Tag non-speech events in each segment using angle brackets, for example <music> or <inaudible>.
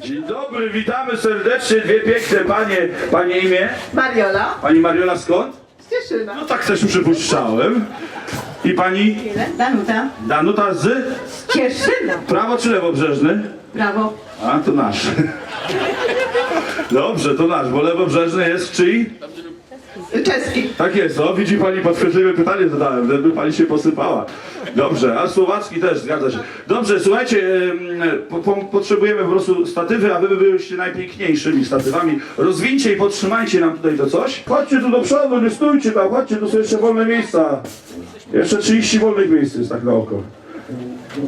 Dzień dobry, witamy serdecznie, dwie piękne panie. Panie imię? Mariola. Pani Mariola skąd? Cieszyna. No tak też przypuszczałem. I pani Danuta. Danuta z Cieszyna. prawo czy lewobrzeżny? Brawo. A, to nasz. Dobrze, to nasz, bo lewobrzeżny jest czyj? Czeski. Tak jest, o, widzi pani, podchwytliwe pytanie zadałem, żeby pani się posypała. Dobrze, a słowacki też, zgadza się. Dobrze, słuchajcie, po, po, potrzebujemy po prostu statywy, a wy byliście najpiękniejszymi statywami. Rozwincie i podtrzymajcie nam tutaj to coś. Chodźcie tu do przodu, nie stójcie tam, chodźcie, tu są jeszcze wolne miejsca. Jeszcze 30 wolnych miejsc jest tak na oko.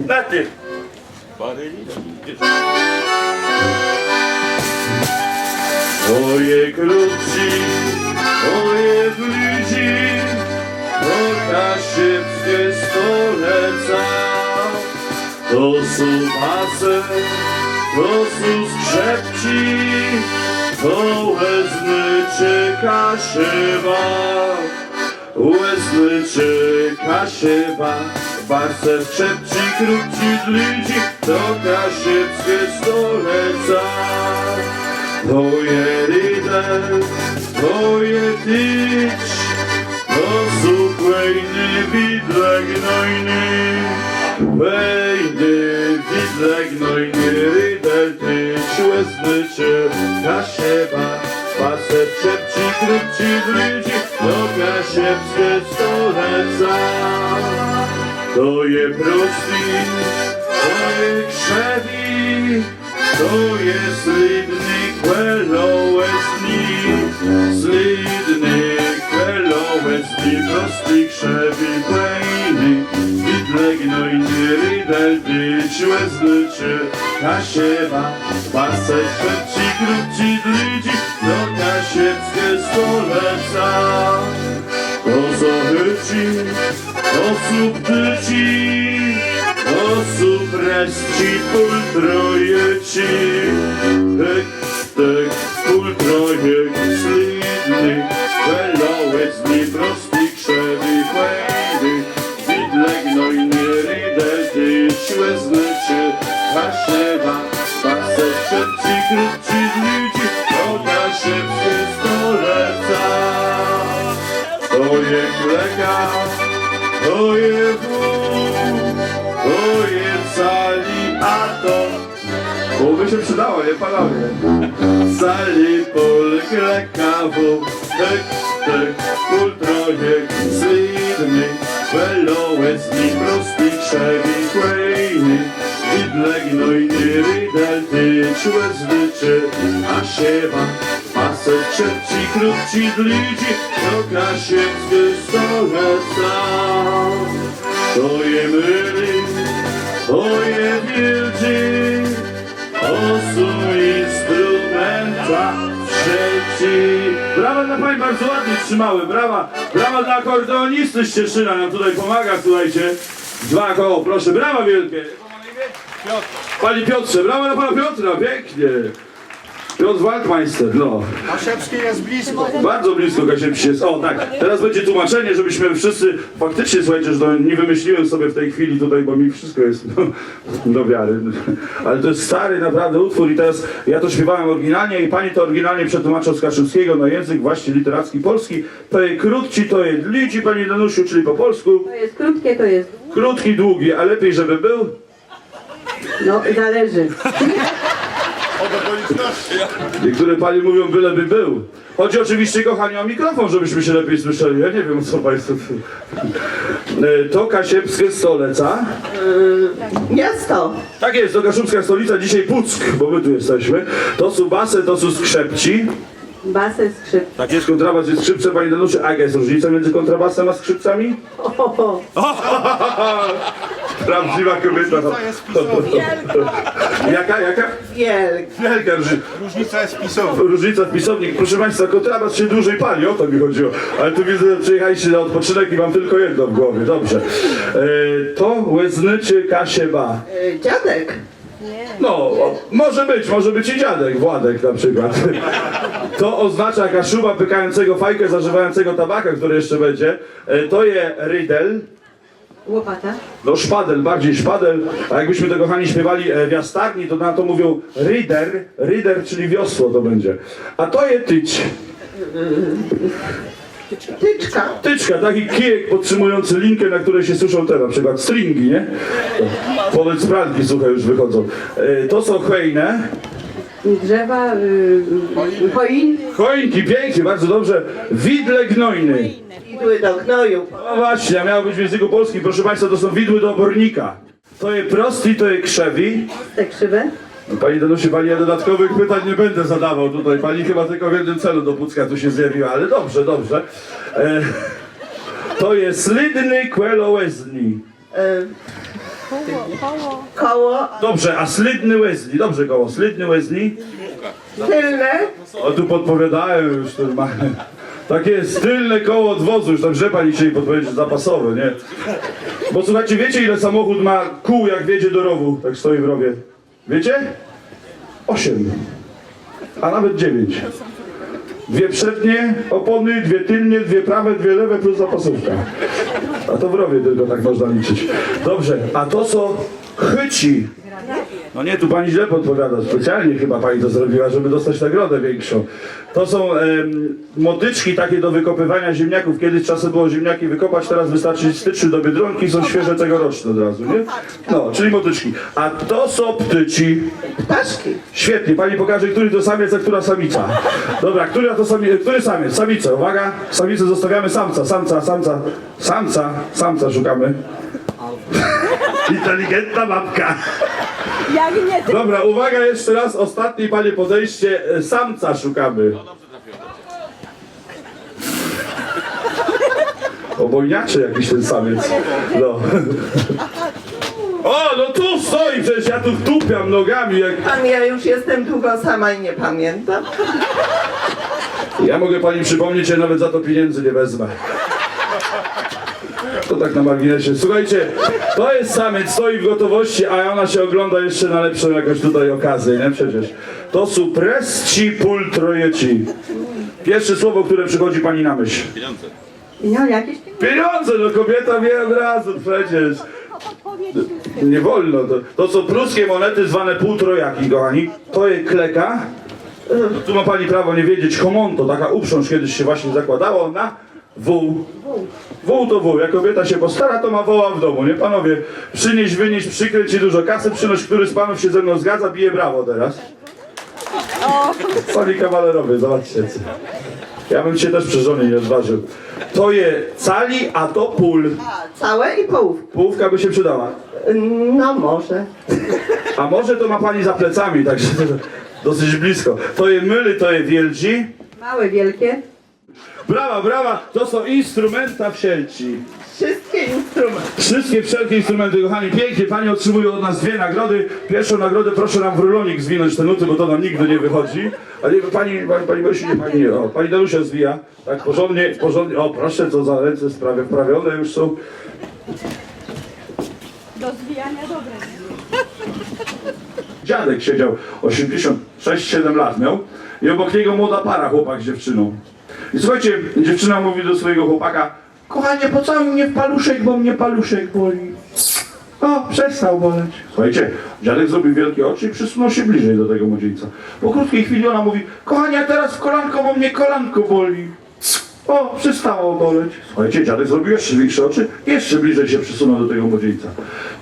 Naty. Oje krótci, oje blidzi, to kasiewskie stoleca. To są pase, to są skrzepci, to łezny czy kasiewa. Łezny czy kasiewa, barce skrzepci, krótci dlidzi, to kasiewskie stoleca. To je lider, to je tyć, to zupełny widle gnojny, wejny widle gnojny, lider tyć, łezny czy kasiewa, pasek szepci, krótci wrydzi, to kasiewskie stoleca. To je prosty, to je krzewi, to jest slidny kwelołesni, slidny kwelołesni, prosty krzewi pejny, widle gnojny, rydel dyć, łezny czy kasiewa, pasek szepci, krótci dlidzi, to kasiewskie stoleca. To zohyci, to subdyci, supresci, pultrojeci, Bo by się przydało, nie panowie? Sali pol kleka wół, tyk, tyk, pól trojek, slidny, welołecni, prosty, krzewi, kłejny, widle gnojny, rydel, tyć, łezny, czy a siewa, pasek, szepci, krótci, dlidzi, to kasiewskie stoleca. To je myli, to je wilczy, są instrumenta trzeci. Brawa dla Pani, bardzo ładnie trzymały, brawa. Brawa dla akordeonisty z Cieszyna, nam tutaj pomaga, słuchajcie. Dwa koło, proszę, brawa wielkie. Panie Piotrze, brawa dla Pana Piotra, pięknie. Piotr Waldmeister, no. Kasiewski jest blisko. Bardzo blisko Kasiewsi jest. O tak, teraz będzie tłumaczenie, żebyśmy wszyscy faktycznie, słuchajcie, że to nie wymyśliłem sobie w tej chwili tutaj, bo mi wszystko jest no, do wiary. Ale to jest stary naprawdę utwór i teraz ja to śpiewałem oryginalnie i pani to oryginalnie przetłumaczył z Kaszubskiego na język właśnie literacki polski. To jest krótci, to jest lici, pani Danusiu, czyli po polsku. To jest krótkie, to jest. Krótki, długi, a lepiej, żeby był. No, zależy. Od okoliczności. Niektóre panie mówią, byleby był. Chodzi oczywiście, kochani, o mikrofon, żebyśmy się lepiej słyszeli. Ja nie wiem, co państwo... E, To Kasiepskie Stoleca. Miasto. Tak jest, to kaszubska stolica, dzisiaj Puck, bo my tu jesteśmy. To są basy, to są skrzypci. Basy skrzyp. Tak jest, kontrabas jest skrzypcem, pani Danuszy. A jaka jest różnica między kontrabasem a skrzypcami? Ohoho. Prawdziwa kobieta. Różnica jest pisowa. <laughs> Jaka, jaka? Wielk. Wielka różnica. Różnica jest pisowa. Różnica w pisownik. Proszę Państwa, kontrabas się dłużej pali, o to mi chodziło. Ale tu widzę, że przyjechaliście na odpoczynek i mam tylko jedno w głowie. Dobrze. E, to łezny czy kasieba? E, dziadek. No, o, może być, może być i dziadek, Władek na przykład. <laughs> To oznacza kaszuba pykającego fajkę, zażywającego tabaka, który jeszcze będzie. E, To je rydel. Łopata. No szpadel, bardziej szpadel, a jakbyśmy to kochani śpiewali e, w jastarni, to na to mówią ryder, ryder, czyli wiosło to będzie. A to je tyć. Tyczka. Tyczka, taki kijek podtrzymujący linkę, na której się suszą te na przykład stringi, nie? Powiedz spralki suche już wychodzą. E, To są hejne, Drzewa. Y, choin. choinki, pięknie, bardzo dobrze. Widle gnojny. Idły do gnoju. No właśnie, a miało być w języku polskim, proszę Państwa, to są widły do obornika. To je prosti, to je krzewi. Te krzywe. Pani Danusi, Pani ja dodatkowych pytań nie będę zadawał tutaj. Pani chyba tylko w jednym celu do Pucka tu się zjawiła, ale dobrze, dobrze. E, to jest slidny kwelołezni. Y, koło. Dobrze, a slidny Wesley, dobrze koło, slidny Wesley. Tylne. O tu podpowiadają już normalnie. Takie tylne koło od wozu, już tam rzepa dzisiaj podpowiedź zapasowe, nie? Bo słuchajcie, wiecie ile samochód ma kół jak wjedzie do rowu, tak stoi w rowie? Wiecie? Osiem. A nawet dziewięć. Dwie przednie opony, dwie tylnie, dwie prawe, dwie lewe plus zapasówka. A to w rowie tylko tak można liczyć. Dobrze, a to są chyci. No nie, tu pani źle podpowiada. Specjalnie chyba pani to zrobiła, żeby dostać nagrodę większą. To są em, motyczki takie do wykopywania ziemniaków. Kiedyś czasem było ziemniaki wykopać, teraz wystarczy styczny do Biedronki, są świeże tegoroczne od razu, nie? No, czyli motyczki. A to są ptyci. Ptaszki. Świetnie, pani pokaże, który to samiec, a która samica. Dobra, która to sami, który samiec? Samica, uwaga. Samicę zostawiamy samca, samca, samca, samca, samca szukamy. Inteligentna babka. Jak nie ty, Dobra, uwaga jeszcze raz, ostatnie panie podejście, samca szukamy. Obojniaczy jakiś ten samiec. No. O, no tu stoi, przecież ja tu wtupiam nogami jak... Pan, ja już jestem długo sama i nie pamiętam. Ja mogę pani przypomnieć, że nawet za to pieniędzy nie wezmę. To tak na marginesie. Słuchajcie, to jest samiec, stoi w gotowości, a ona się ogląda jeszcze na lepszą jakąś tutaj okazję, nie? Przecież. To są presci pultrojeci. Pierwsze słowo, które przychodzi pani na myśl. No jakieś Pieniądze, no kobieta wie od razu przecież. Nie wolno. To, to są pruskie monety zwane półtrojaki, kochani. To jest kleka. Tu ma pani prawo nie wiedzieć. Homonto, taka uprząż kiedyś się właśnie zakładało na wół. Wół to wół. Jak kobieta się postara, to ma woła w domu, nie panowie? Przynieś, wynieś, przykręć i dużo kasy, przynoś, który z panów się ze mną zgadza, bije brawo teraz. Panie kawalerowie, zobaczcie. co. Ja bym się też przy żonie nie odważył. To je cali, a to pól. całe i połówki. Połówka by się przydała. No może. A może to ma pani za plecami, także <laughs> dosyć blisko. To je myly, to je wieldzi. Małe, wielkie. Brawa, brawa, to są instrumenta wsielci. Wszystkie instrumenty. Wszystkie wszelkie instrumenty, kochani, pięknie, pani otrzymuje od nas dwie nagrody. Pierwszą nagrodę proszę nam w rulonik zwinąć te nuty, bo to nam nigdy nie wychodzi. A nie, pani, pani, pani Gosiu, nie pani, o, pani Danusia zwija. Tak, porządnie, porządnie, o proszę, co za ręce sprawy wprawione już są. do zwijania dobre. Dziadek siedział 86-7 lat miał i obok niego młoda para, chłopak z dziewczyną. I słuchajcie, dziewczyna mówi do swojego chłopaka Kochanie, pocałuj mnie w paluszek, bo mnie paluszek boli. O, przestał boleć. Słuchajcie, dziadek zrobił wielkie oczy i przysunął się bliżej do tego młodzieńca. Po krótkiej chwili ona mówi Kochanie, a teraz w kolanko, bo mnie kolanko boli. O, przestało boleć. Słuchajcie, dziadek zrobił jeszcze większe oczy, jeszcze bliżej się przysunął do tego młodzieńca.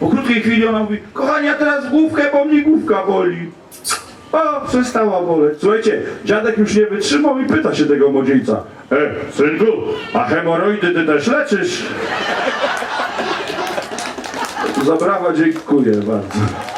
Po krótkiej chwili ona mówi, kochanie, a teraz główkę, bo mnie główka boli. O, przestała boleć. Słuchajcie, dziadek już nie wytrzymał i pyta się tego młodzieńca. E, synku, a hemoroidy ty też leczysz? Zabrawa, dziękuję bardzo.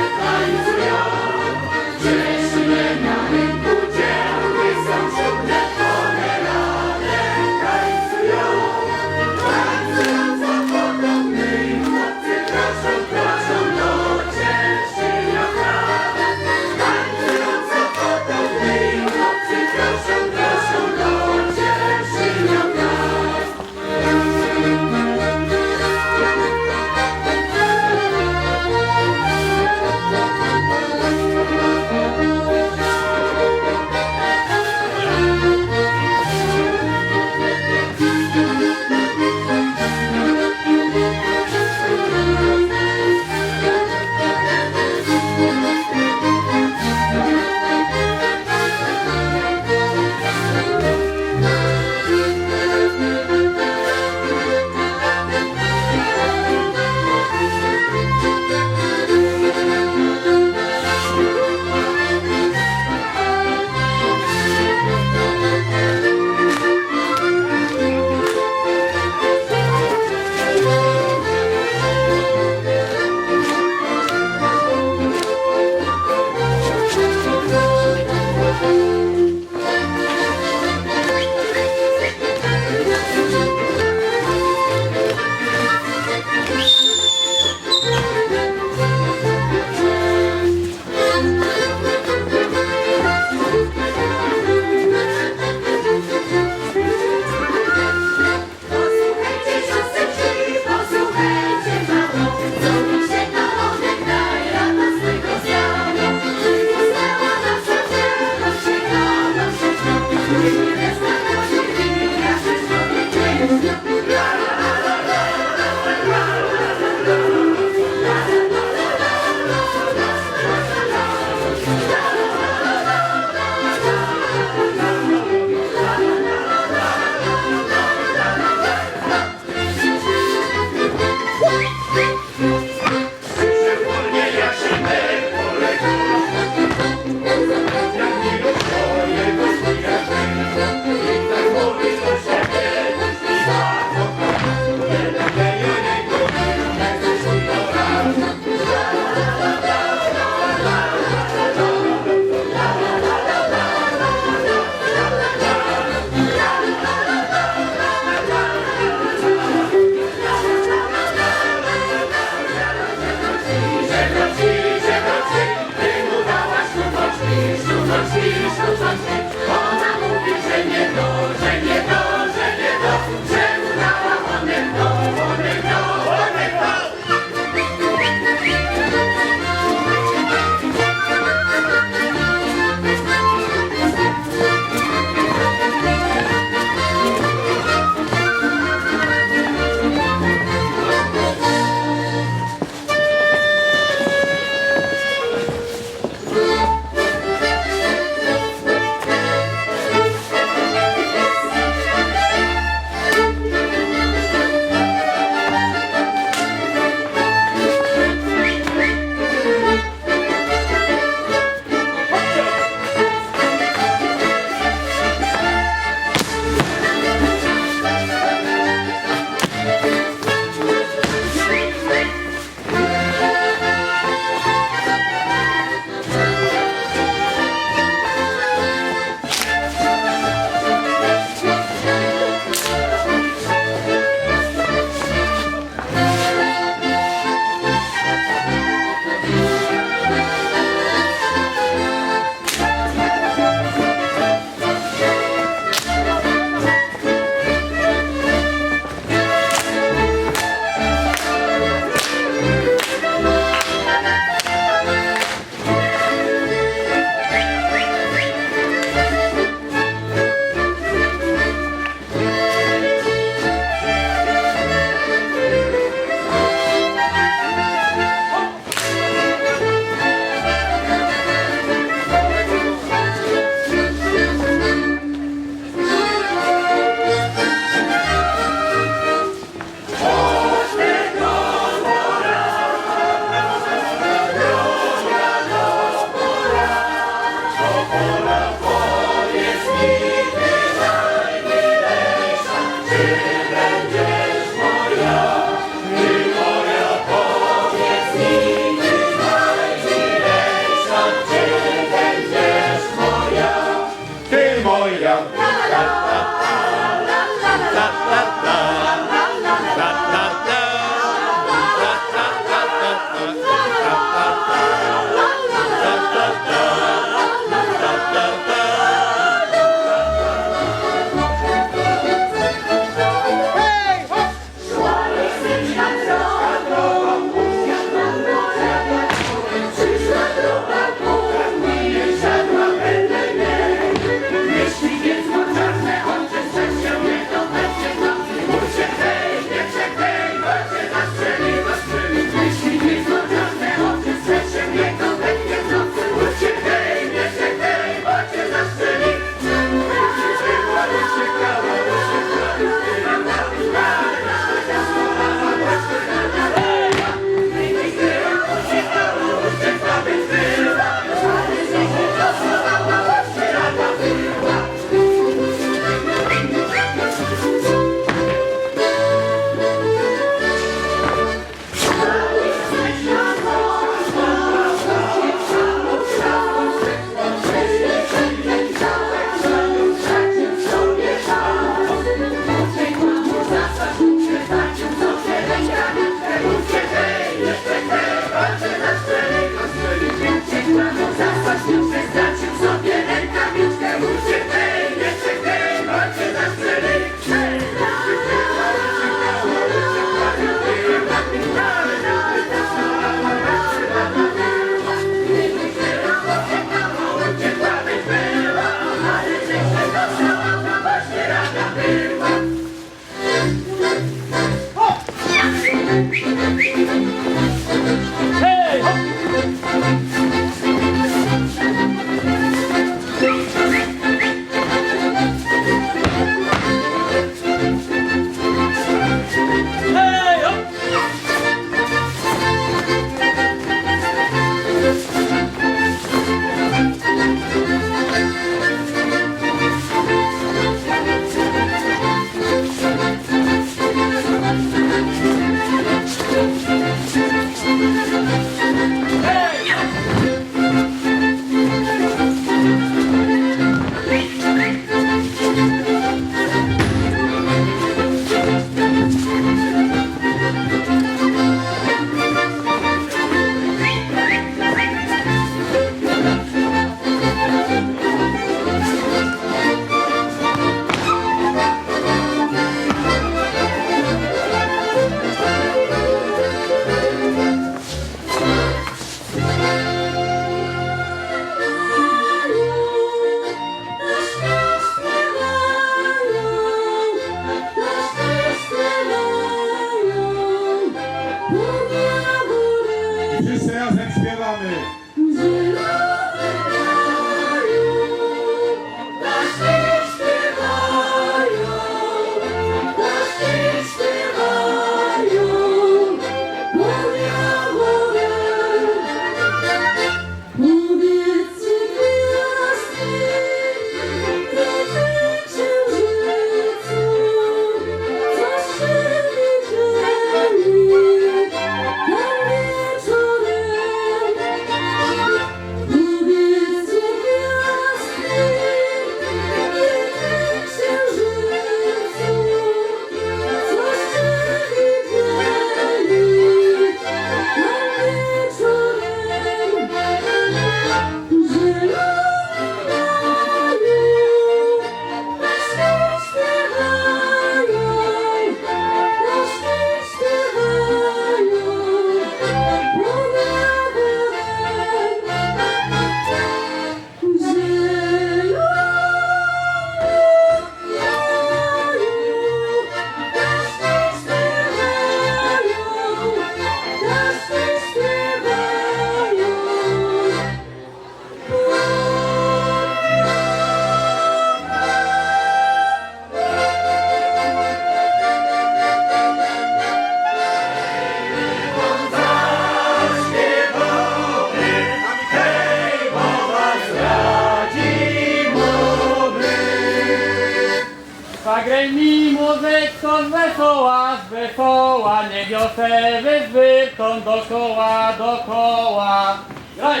Mi muzyczką wesoła, wesoła, niech wiosę wyzwyczką dokoła, dokoła. Graj!